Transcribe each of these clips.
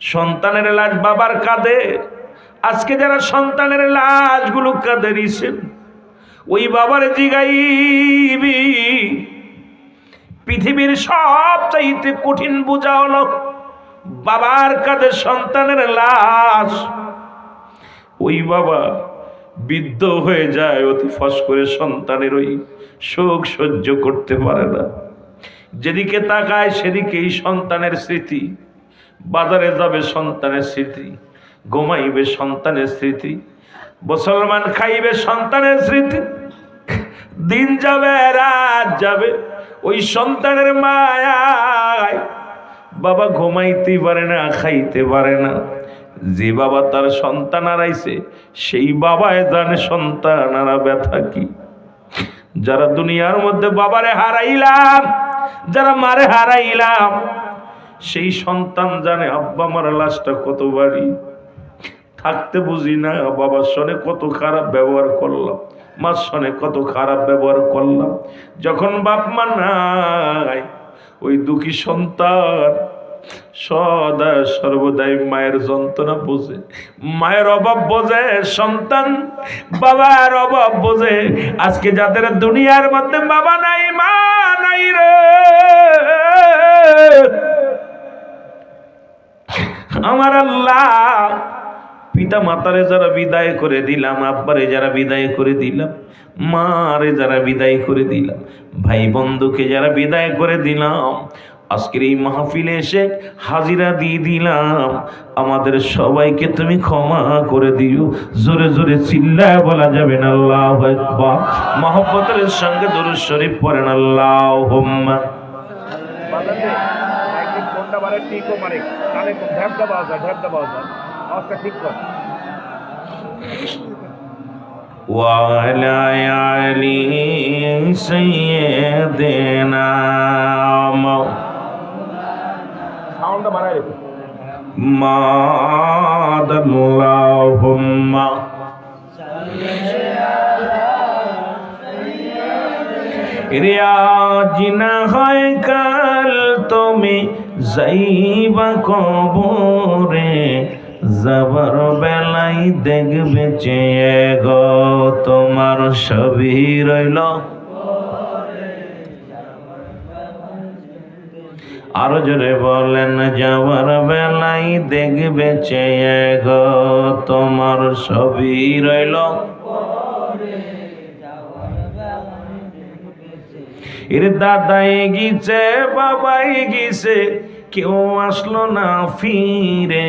সন্তানের লাশ বাবার কাঁধে। আজকে যারা সন্তানের লাশগুলো কাঁধে নিছেন ওই বাবার জিগাইবি। পৃথিবীর সব চাইতে কঠিন বোঝা হলো, বাবার কাঁধে সন্তানের লাশ। ওই বাবা বৃদ্ধ হয়ে যায়, অতি ফস করে সন্তানের ওই শোক সহ্য করতে পারে না। যেদিকে তাকায় সেদিকেই সন্তানের স্মৃতি। বাজারে যাবে সন্তানের স্মৃতি, ঘুমাইবে সন্তানের স্মৃতি, মুসলমান খাইবে সন্তানের স্মৃতি, দিন যাবে, রাত যাবে, ওই সন্তানের মায়ায় বাবা ঘুমাইতে পারে না, খাইতে পারে না। যে বাবা তার সন্তান হারাইছে, সেই বাবায় জানে সন্তান হারা ব্যথা কি। যারা দুনিয়ার মধ্যে বাবারে হারাইলাম, যারা মারে হারাইলাম সেই সন্তান জানে, আব্বা মার লাশটা কত বাড়ি থাকতে বুঝি না, বাবার সনে কত খারাপ ব্যবহার করলাম, মার সনে কত খারাপ ব্যবহার করলাম। যখন বাপ মা নাই, ওই দুঃখী সন্তান সদা সর্বদাই মায়ের যন্ত্রণা বোঝে। মায়ের অভাব বোঝে, সন্তান বাবার অভাব বোঝে। আজকে যাদের দুনিয়ার মধ্যে বাবা নাই, মা নাই রে পিতা মাতারে যারা বিদায় করে দিলাম, আব্বারে যারা বিদায় করে দিলাম, মারে যারা বিদায় করে দিলাম ভাই বন্ধুকে যারা বিদায় করে দিলাম, আজকের এই মাহফিলে এসে হাজিরা দিয়ে দিলাম। আমাদের সবাইকে তুমি ক্ষমা করে দিও। জোরে জোরে চিল্লায় বলা যাবে না, আল্লাহ মহব্বতের সঙ্গে দরুদ শরীফ পড়েন আল্লাহ যায় যায় وعلى آل سيدنا সাউন্ডটা বাড়ায় রেখো محمد اللهم রিয়াজ না হয় কাল তুমি যাইবা কবরে যাবার বেলাই দেখবে চেয়ে গো, তোমার সবই রইল। আরও জোরে বলেন যাওয়ার বেলাই দেখবে চেয়ে গো, তোমার সবই রইল। এর দাদাই গিছে বাবাই গিছে কেউ আসলো না ফিরে।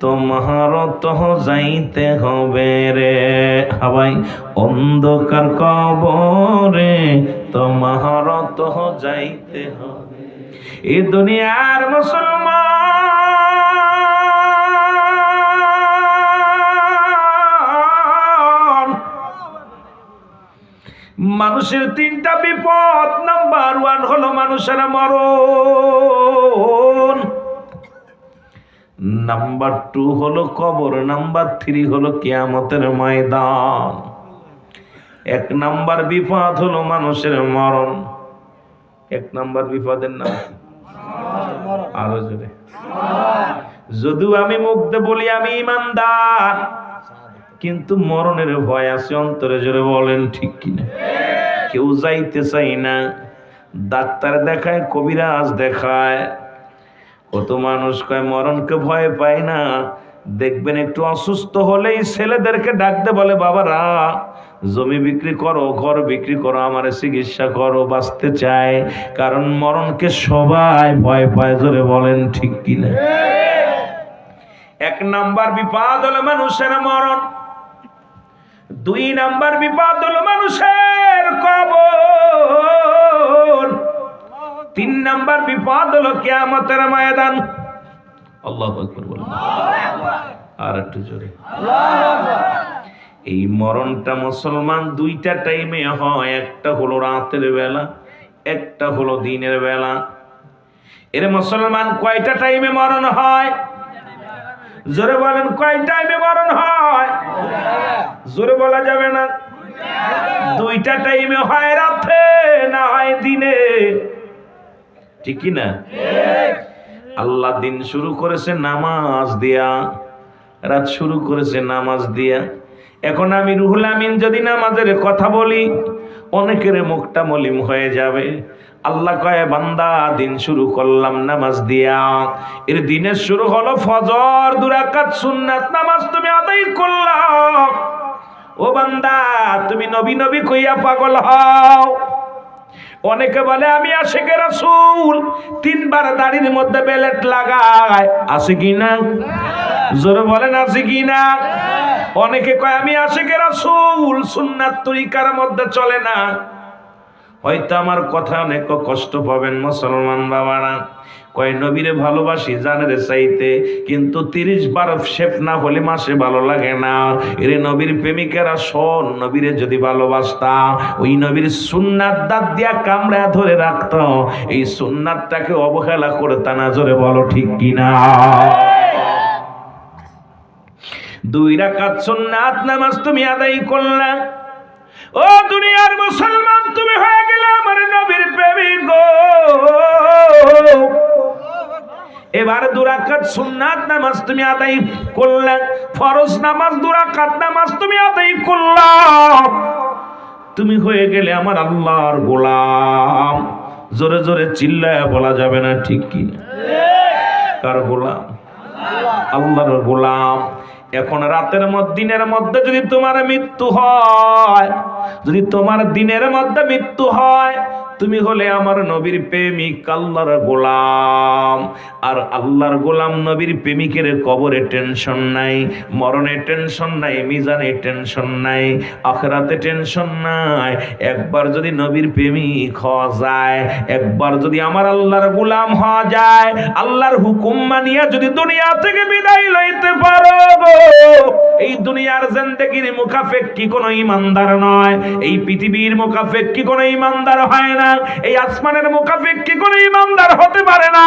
তোমার তো যাইতে হবে রে। হাবাই অন্ধকার কবরে তোমার তো যাইতে হবে। এ দুনিয়ার মুসলমান। মানুষের তিনটা বিপদ নাম্বার ওয়ান হলো মানুষের মরণ। নাম্বার টু হলো কবর, নাম্বার থ্রি হলো কিয়ামতের ময়দান। এক নাম্বার বিপদ হলো মানুষের মরণ। এক নাম্বার বিপদের নাম? আরও জোরে। যদিও আমি মুগ্ধ বলি, আমি ইমানদার, কিন্তু মরণের ভয় আছে, অন্তরে জোরে বলেন, ঠিক কিনা? কেউ যাইতে চাই না। ডাক্তার দেখায়, কবিরাজ দেখায়। কত মানুষ কয়, মরণকে ভয় পায় না। দেখবেন একটু অসুস্থ হলেই ছেলেদেরকে ডাকতে বলে, বাবারা, জমি বিক্রি করো, ঘর বিক্রি করো, আমার চিকিৎসা করো, বাঁচতে চায়। কারণ মরণকে সবাই ভয় পায়, জোরে বলেন ঠিক কিনা। এক নাম্বার বিপদ হলো মানুষের মরণ। দুই নাম্বার বিপদ হলো মানুষের কবর। তিন নাম্বার বিপদ হলো কেয়ামতের ময়দান। আল্লাহ আর একটু জোরে। এই মরণটা মুসলমান দুইটা টাইমে হয়, একটা হলো রাতের বেলা, একটা হলো দিনের বেলা। এর মুসলমান কয়টা টাইমে মরণ হয়? জোরে বলেন, কয় টাইমে মরণ হয়? জোরে বলা যাবে না। দুইটা টাইমে হয় রাতে, না হয় দিনে। ঠিক না? আল্লাহ দিন শুরু করেছে নামাজ দিয়া, রাত শুরু করেছে নামাজ দিয়া। এখন আমি রুহুল আমিন যদি নামাজের কথা বলি, অনেকের মুখটা মলিম হয়ে যাবে। আল্লাহ কয়ে, বান্দা, দিন শুরু করলাম নামাজ দিয়া। এর দিনের শুরু হলো ফজর, দুরাকাত, সুন্নাত, নামাজ তুমি আদায় করলাম। ও বান্দা, তুমি নবী নবী কইয়া পাগল হও। অনেকে বলে, আমি আশেকে রাসুল। তিনবার দাড়ির মধ্যে বেলেট লাগায়। আছে কি না? জোরে বলেন, আছে কি না? অনেকে কয়, আমি আশেকে রাসুল, সুন্নাত তরিকার মধ্যে চলে না। হয়তো আমার কথা অনেক কষ্ট পাবেন মুসলমান বাবারা। কয়, নবীরে ভালোবাসি জানের চাইতে, কিন্তু তিরিশ বার শেফ না হলে মাসে ভালো লাগে না। এরে নবীর প্রেমিকেরা, শোন, নবীরে যদি ভালোবাসতাম ওই নবীর সুন্নাত দাঁত দিয়া কামড়া ধরে রাখত। এই সুন্নাতটাকে অবহেলা করতা না জোরে বলো ঠিক কিনা? দুই রাকাত সুন্নাত নামাজ তুমি আদায় করলা। ও দুনিয়ার মুসলমান, তুমি হয়ে গেলে আমার নবীর প্রেমিক গো। এবার দুরাকাত সুন্নাত নামাজ তুমি আদায় করলে, ফরজ নামাজ দুরাকাত নামাজ তুমি আদায় করলা। তুমি হয়ে গেলে আমার আল্লাহর গোলাম। জোরে জোরে চিল্লায় বলা যাবে না ঠিক কি? কার গোলাম? আল্লাহর গোলাম। এখন রাতের মধ্যে, দিনের মধ্যে যদি তোমার মৃত্যু হয়, যদি তোমার দিনের মধ্যে মৃত্যু হয় তুমি হলে আমার নবীর প্রেমিক, আল্লাহর গোলাম। আর আল্লাহর গোলাম নবীর প্রেমিকের কবরে টেনশন নাই, মরণে টেনশন নাই, মিজানে টেনশন নাই, আখরাতে টেনশন নাই। একবার যদি নবীর প্রেমিক হওয়া যায়, একবার যদি আমার আল্লাহর গোলাম হওয়া যায়, আল্লাহর হুকুম মানিয়া যদি দুনিয়া থেকে বিদায় লইতে পারো এই দুনিয়ার জিন্দেগির মুখাফেক কি কোনো ইমানদার নয়, এই পৃথিবীর মুখাফেক কি কোনো ইমানদার হয় না। এই আসমানের মুখাফেক কি কোনো ইমানদার হতে পারে না?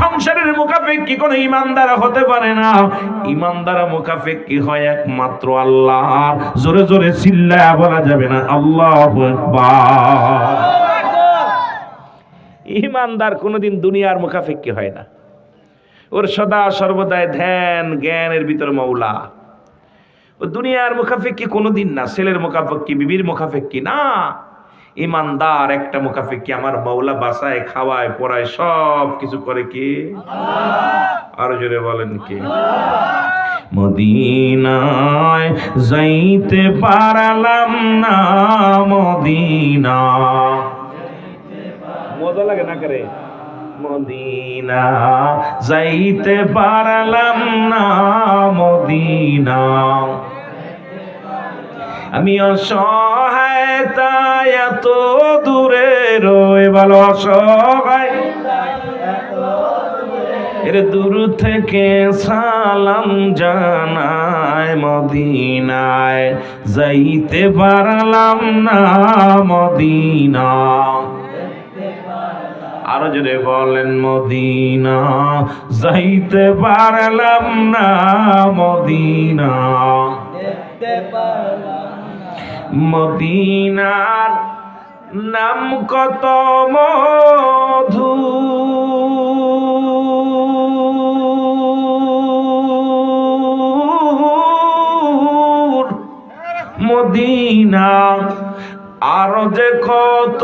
সংসারের মুখাফেক কি কোনো ইমানদার হতে পারে না? ইমানদার মুখাফেক কি হয় একমাত্র আল্লাহ জোরে জোরে চিল্লায় বলা যাবে না, আল্লাহ ইমানদার কোনোদিন দুনিয়ার মুখাফেক্কি হয় না? ওর সদা সর্বদাই ধ্যান, জ্ঞানের ভিতর মৌলা ও দুনিয়ার মুখাফেক্কি কোনোদিন না? ছেলের মুখাফেক্কি বিবির মুখাফেক্কি না। ইমানদার একটা মুখাফেক্কি আমার মৌলা বাসায় খাওয়ায় পড়ায় সব কিছু করে কি? আরও জোরে বলেন কি? মদিনায় যাইতে পারলাম না মদিনা। মজা লাগে না করে? মদিনা যাইতে পারলাম না মদিনা। আমি তাই এত দূরে রয়ে ভালো অসহায়। এর দূর থেকে সালাম জানায় মদিনায়। যাইতে পারলাম না মদিনা। আরও জোরে বলেন মদিনা। যাইতে পারলাম না মদিনা। মদিনার নাম কত মধু? মদিনা আরও যে কত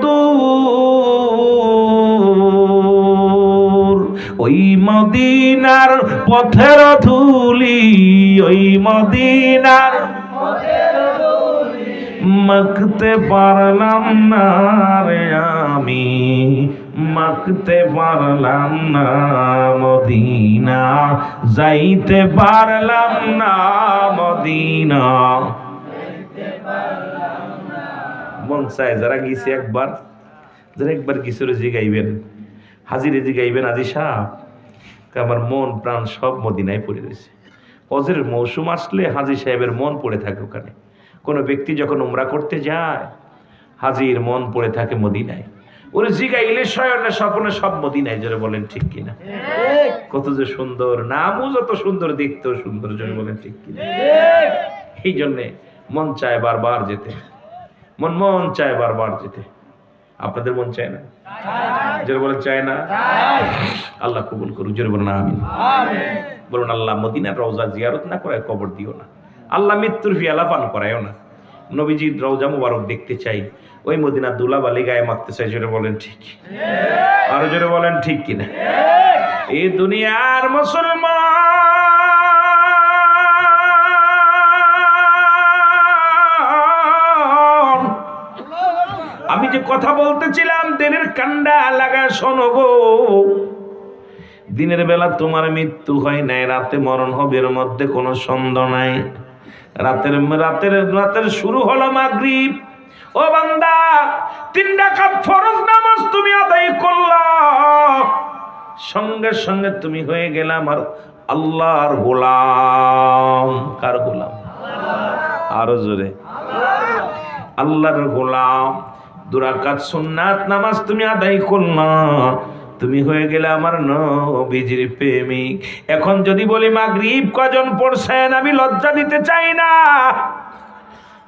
দূর? ওই মদিনার পথের ধুলি, ওই মদিনার মাখতে পারলাম না রে আমি মাখতে পারলাম না মদিনা যাইতে পারলাম না মদিনা মন চায় যারা গেছে একবার, যারা একবার গিয়েছিল জিগাইবেন। হাজিরে জিগাইবেন আজি সাহ। আমার মন, প্রাণ সব মদিনায় পড়ে রয়েছে। অজের মৌসুম আসলে হাজি সাহেবের মন পড়ে থাকে ওখানে। কোনো ব্যক্তি যখন উমরা করতে যায় হাজির মন পড়ে থাকে মদিনায়। ওরে জিগাইলে শয়নে স্বপ্নে সব মদিনায় জোরে বলেন ঠিক কিনা? কত যে সুন্দর নামও যত সুন্দর দেখতেও সুন্দর জোরে বলেন ঠিক কিনা? এই জন্যে মন চায় বারবার যেতে। মন মন চায় বারবার যেতে। আপনাদের মন চায় না? জোরে বলে চায় না? আল্লাহ কবুল করুক জোরে বলুন আমিন। বলুন আল্লাহ মদিনার রওজা জিয়ারত না করে কবর দিও না। আল্লাহ মৃত্যুর ফিয়ালা পান করায়ও না। নবীজির রওজা মুবারক দেখতে চাই। ওই মদিনা দুলাবালি গায়ে মাখতে চাই, জোরে বলেন ঠিক। আরও জোরে বলেন ঠিক কিনা? এই দুনিয়ার মুসলমান। আমি যে কথা বলতেছিলাম, দিনের কান্ডা লাগা শোনো গো। দিনের বেলা তোমার মৃত্যু হয় নাই, রাতে মরণ হবে, এর মধ্যে কোনো সন্দেহ নাই। রাতের রাতের রাতের শুরু হলো মাগরিব। ও বান্দা, তিন রাকাত ফরজ নামাজ তুমি আদায় করলা। সঙ্গে সঙ্গে তুমি হয়ে গেলে আমার আল্লাহর গোলাম। কার গোলাম? আরও জোরে। আল্লাহর গোলাম। দুরাকাত সুন্নাত নামাজ তুমি আদায় করলা। তুমি হয়ে গেলে আমার নবীজির প্রেমিক। এখন যদি বলি, মাগরিব কজন পড়ছেন? আমি লজ্জা দিতে চাই না।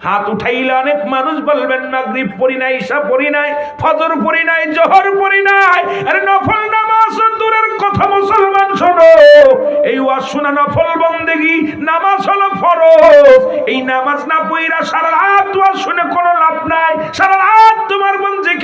হাত উঠাইলে অনেক মানুষ বলবেন, মাগরিব পড়ি নাই, ঈশা পড়ি নাই, ফজর পড়ি নাই, জোহর পড়ি নাই। আরে নফল নামাজ, দূরের কথা মুসলমান শোনো। এই ওয়াজ শোনা নফল বন্দেগি, নামাজ হলো ফরজ। এই নামাজ না পইরা সারা রাত ওয়াজ শুনে কোনো লাভ নাই। সারা রাত তোমার যে